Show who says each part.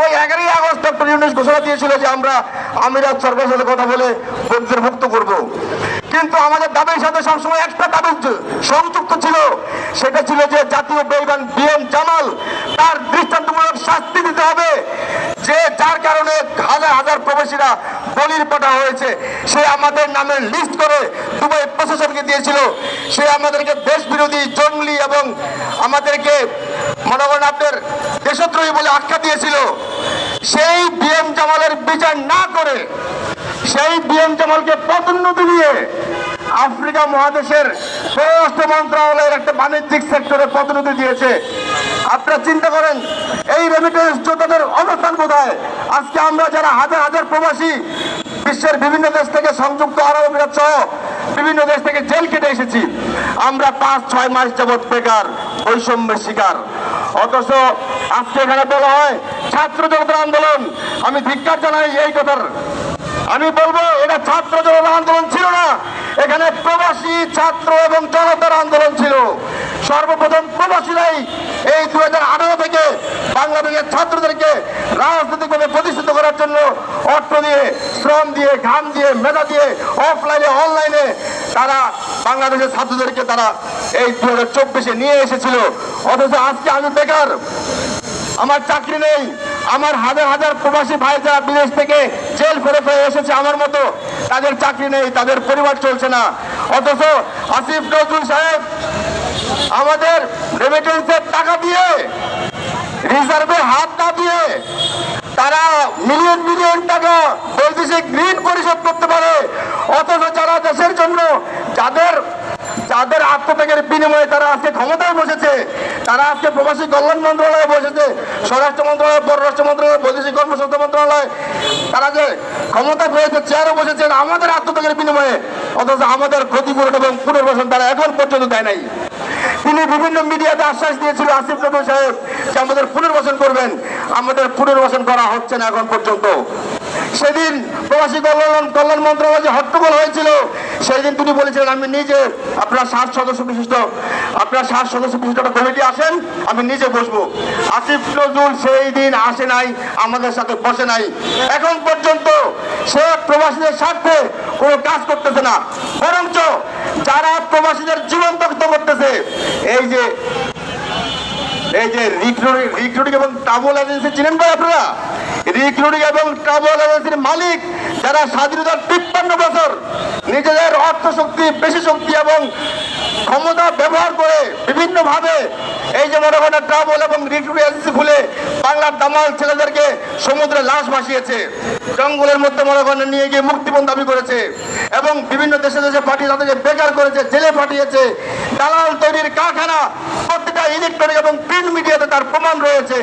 Speaker 1: ওই এগারোই August doctor ঘোষণা দিয়েছিল যে আমরা আমিরাত সরকারের সাথে কথা বলে বন্দীদের মুক্ত করব। কিন্তু আমাদের দাবির সাথে সবসময় একটা দাবি সংযুক্ত ছিল। সেটা ছিল যে জাতীয় বেইমান বিএম জামাল, তার দৃষ্টান্তমূলক শাস্তি দিতে হবে, যে যার কারণে হাজার হাজার প্রবাসীরা বলির পাঠা হয়েছে। সে আমাদের নামে লিস্ট করে দুবাই প্রশাসনকে দিয়েছিল। সে আমাদেরকে দেশ বিরোধী জঙ্গলি এবং আমাদেরকে মনে করেন আপনার দেশদ্রোহী বলে আখ্যা দিয়েছিল। সেই বিএম জামালের বিচার না করে, সেই বিএম জামালকে পদোন্নতি দিয়ে আফ্রিকা মহাদেশের পররাষ্ট্র মন্ত্রণালয়ের একটা বাণিজ্যিক সেক্টরে পদোন্নতি দিয়েছে। আপনারা চিন্তা করেন, এই রেমিটেন্স যোদ্ধাদের অবস্থান কোথায়? আজকে আমরা যারা হাজার হাজার প্রবাসী বিশ্বের বিভিন্ন দেশ থেকে সংযুক্ত আরব আমিরাত সহ বিভিন্ন দেশ থেকে জেল কেটে এসেছি, আমরা পাঁচ, ছয় মাস যাবৎ বেকার, বৈষম্যের শিকার। অথচ আজকে এখানে বলা হয়, ছাত্র জনতার আন্দোলন। আমি ধিক্কার জানাই এই কথার। আমি বলব, এটা ছাত্র জনতার আন্দোলন ছিল না। এখানে ছাত্র এবং জনতার আন্দোলন ছিল। সর্বপ্রথম প্রবাসীরাই এই দু হাজার আঠারো থেকে বাংলাদেশের ছাত্রদেরকে রাজনৈতিকভাবে প্রতিষ্ঠিত করার জন্য অর্থ দিয়ে, শ্রম দিয়ে, ঘাম দিয়ে, মেধা দিয়ে অফলাইনে অনলাইনে তারা বাংলাদেশের ছাত্রদেরকে তারা এই দু হাজার নিয়ে এসেছিল। অথচ আজকে আমি বেকার। আমার চাকরি নেই। আমার হাজার হাজার প্রবাসী ভাই যারা বিদেশ থেকে জেল ফেরে ফেরে এসেছে আমার মতো, তাদের চাকরি নেই, তাদের পরিবার চলছে না। অথচ আসিফ নজরুল সাহেব আমাদের রেমিটেন্সের টাকা দিয়ে রিজার্ভে হাত না দিয়ে তারা মিলিয়ন মিলিয়ন টাকা বৈদেশিক ঋণ পরিশোধ করতে পারে। অথচ যারা দেশের জন্য যাদের যাদের আত্মত্যাগের বিনিময়ে তারা আজকে ক্ষমতায় বসেছে, তারা আজকে প্রবাসী কল্যাণ মন্ত্রণালয়ে বসেছে, স্বরাষ্ট্র মন্ত্রণালয়, পররাষ্ট্র মন্ত্রণালয়, বৈদেশিক কর্মসংস্থান মন্ত্রণালয়, তারা যে ক্ষমতা পেয়েছে চেয়ারে বসেছেন, আমাদের আত্মত্যাগের বিনিময়ে অথচ আমাদের ক্ষতিপূরণ এবং পুনর্বাসন তারা এখন পর্যন্ত দেয় নাই। তিনি বিভিন্ন মিডিয়াতে আশ্বাস দিয়েছিল, আসিফ নজরুল সাহেব, যে আমাদের পুনর্বাসন করবেন। আমাদের পুনর্বাসন করা হচ্ছে না এখন পর্যন্ত। সেদিন প্রবাসী কল্যাণ কল্যাণ মন্ত্রণালয় যে হট্টগোল হয়েছিল সেই দিন তিনি বলেছিলেন, আমি নিজে আপনার ষাট সদস্য বিশিষ্ট, আপনার ষাট সদস্য বিশিষ্ট কমিটি আসেন, আমি নিজে বসবো। আসিফ নজরুল সেই দিন আসে নাই, আমাদের সাথে বসে নাই। এখন পর্যন্ত সে প্রবাসীদের স্বার্থে কোনো কাজ করতেছে না। বরঞ্চ যারা প্রবাসীদের জীবন করতেছে, এই যে এই যে রিক্রুটিং রিক্রুটিং এবং ট্রাভেল এজেন্সি চিনেন ভাই আপনারা? রিক্রুটিং এবং ট্রাভেল এজেন্সির মালিক যারা স্বাধীনতার তিপ্পান্ন বছর নিজেদের অর্থ শক্তি পেশি শক্তি এবং ক্ষমতা ব্যবহার করে বিভিন্নভাবে এই যে মনে করেন ট্রাভেল এবং রিক্রুটিং এজেন্সি খুলে বাংলার দামাল ছেলেদেরকে সমুদ্রে লাশ ভাসিয়েছে। জঙ্গলের মধ্যে মনে করেন নিয়ে গিয়ে মুক্তিপণ দাবি করেছে এবং বিভিন্ন দেশে দেশে পাঠিয়ে তাদেরকে বেকার করেছে, জেলে পাঠিয়েছে। দালাল তৈরির কারখানা, প্রতিটা ইলেকট্রনিক এবং প্রিন্ট মিডিয়াতে তার প্রমাণ রয়েছে।